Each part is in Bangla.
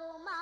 Mà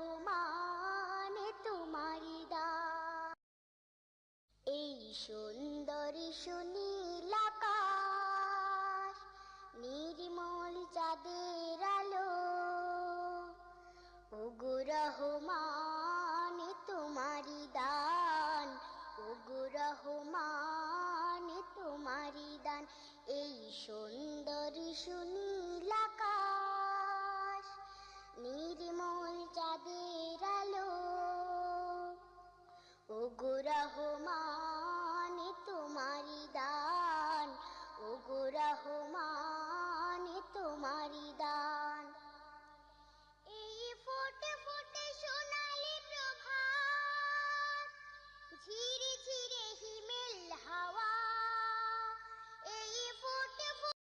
রহমানে তোমারি দা এই সুন্দরী শুনি